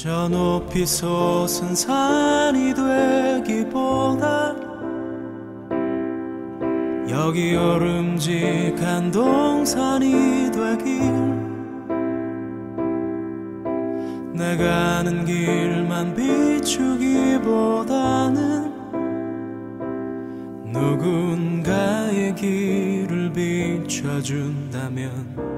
저 높이 솟은 산이 되기보다 여기 오름직한 동산이 되길. 내가 아는 길만 비추기보다는 누군가의 길을 비춰준다면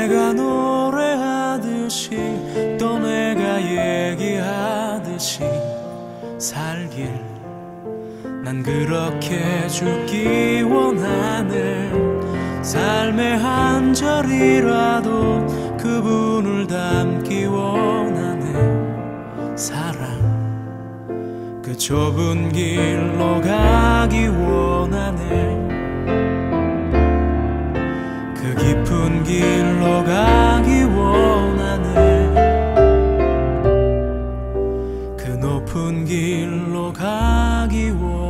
내가 노래하듯이 또 내가 얘기하듯이 살길. 난 그렇게 죽기 원하네. 삶의 한 절이라도 그분을 담기 원하네. 사랑 그 좁은 길로 가기 원하네. 그 깊은 길 높은 길로 가기 원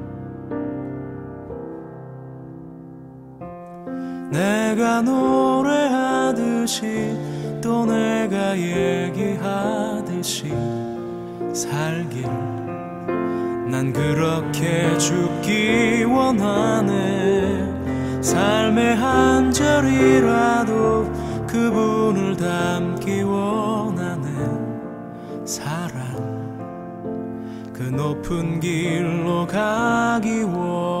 내가 노래하듯이 또 내가 얘기하듯이 살길. 난 그렇게 죽기 원하네. 삶의 한 절이라도 그분을 담기 원하는 사랑. 그 높은 길로 가기 원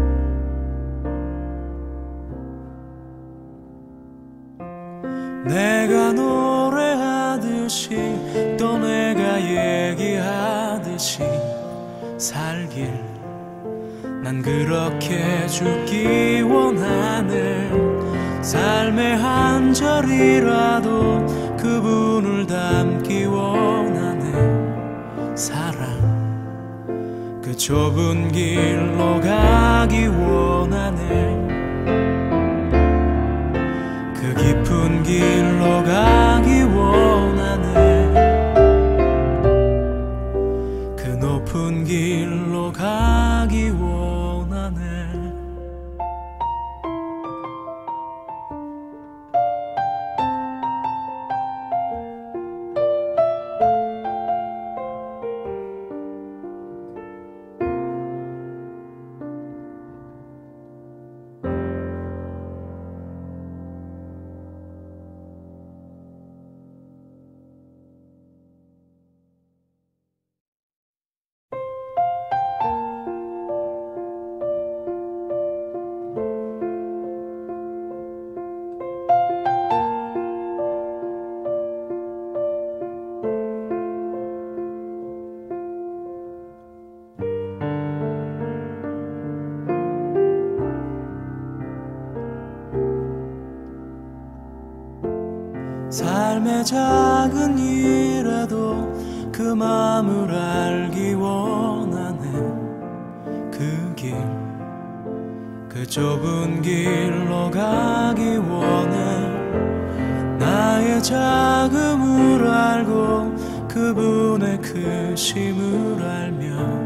살길. 난 그렇게 죽기 원하네. 삶의 한 절이라도 그분을 담기 원하네. 사랑. 그 좁은 길로 작은 일에도 그 마음을 알기 원하네 그 길, 그 좁은 길로 가기 원해. 나의 작음을 알고 그분의 크심을 알며